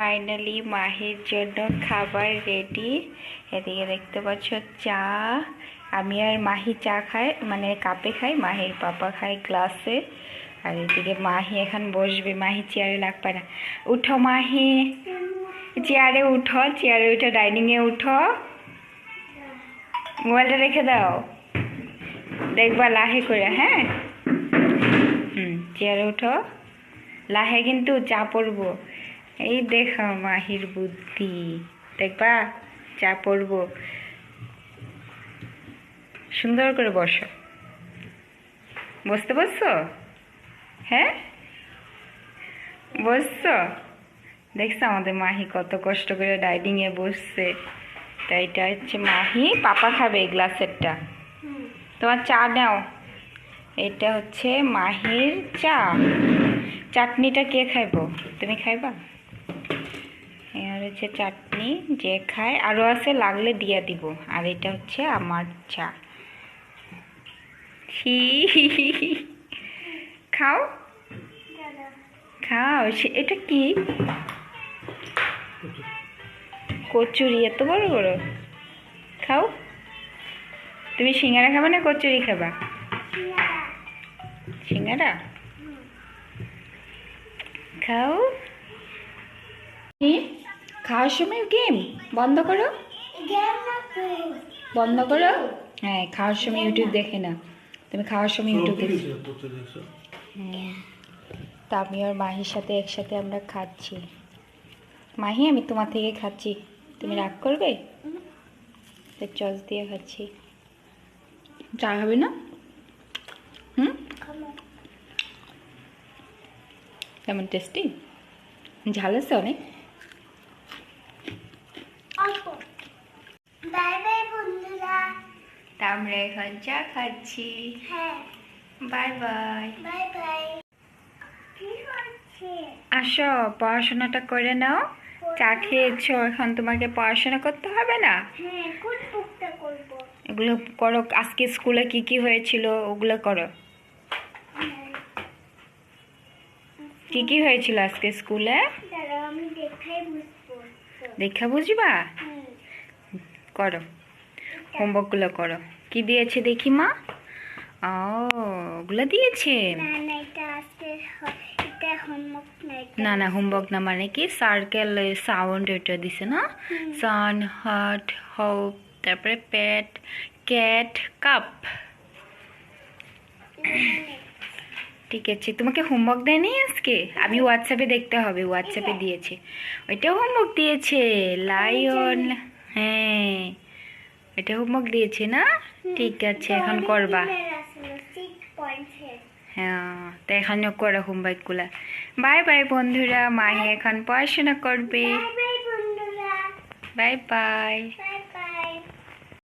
Finally মাহির জন্য খাবার ready এদিকে দেখতে পাচ্ছ চা আমি আর মাহি চা খাই মানে কাপে খাই মাহির পাপা খায় গ্লাসে আর এদিকে মাহি এখন বসবে মাহি চেয়ারে লাগবে না উঠো মাহি চেয়ারে উঠো চেয়ারে উঠো ডাইনিংয়ে উঠো মোবাইলটা রেখে দাও দেখবা লাহে করে হ্যাঁ হুম চেয়ারে উঠো লাহে কিন্তু চা পড়ব এই দেখো মাহির বুদ্ধি। দেখবা? চা পড়ব সুন্দর করে বসো। বসতে বসছো? হ্যাঁ? বসছো? দেখছ আমাদের মাহি কত কষ্ট করে ডাইনিং এ বসছে। তা এটা হচ্ছে মাহি, পাপা খাবে এই গ্লাসেরটা তোমার চা নাও। এটা হচ্ছে মাহির চা। চাটনিটা কে খাইবো? তুমি খাইবা? হচ্ছে চাটনি, যে খায়। আরও আছে লাগলে দিয়ে দিব। আর এটা হচ্ছে আমার চা। খাও? খাও। এটা কি? কচুরি, এত বড় বড়। খাও। তুমি সিঙ্গারা খাবা না কচুরি খাবা? সিঙ্গারা? খাও? খাওয়ার সময় গেম বন্ধ করো। বন্ধ করো? হ্যাঁ খাওয়ার সময় ইউটিউব দেখে না তুমি খাওয়ার সময় ইউটিউব দেখো হ্যাঁ। তা আমি আর মাহির সাথে একসাথে আমরা খাচ্ছি। মাহি আমি তোমার থেকে খাচ্ছি। তুমি রাগ করবে? তো চস দিয়ে খাচ্ছি। চা হবে না? হুম? কেমন টেস্টি ঝাল আছে অনেক। বাই বাই বন্ধুরা। আমরা এখন চা খাচ্ছি। হ্যাঁ। Bye bye. Bye bye. আসো পড়াশোনাটা করে নাও। চা খেয়েছো এখন তোমাকে পড়াশোনা করতে হবে না? হ্যাঁ এগুলো করো আজকে স্কুলে কি কি হয়েছিল ওগুলো করো। কি কি হয়েছিল আজকে স্কুলে? দেখা বুঝবা? করো। হোমওয়ার্কগুলো করো। কি দিয়েছে দেখি মা ও ওগুলো দিয়েছে? না না হোমওয়ার্ক না হোমওয়ার্ক মানে কি? সার্কেল সাউন্ড এটা দিছে না? সান হার্ট হোপ তারপরে প্যাট ক্যাট কাপ ঠিক আছে তোমাকে হোমওয়ার্ক দেয়নি আজকে? আমি হোয়াটসঅ্যাপে দেখতে হবে হোয়াটসঅ্যাপে দিয়েছে। ওইটা হোমওয়ার্ক দিয়েছে। লায়ন হ্যাঁ এটা হোমওয়ার্ক দিয়েছে না? ঠিক আছে এখন করবা। হ্যাঁ তো এখানেও করো হোমওয়ার্কগুলো। বাই বাই বন্ধুরা মাহি এখন পড়াশোনা করবে। Bye bye.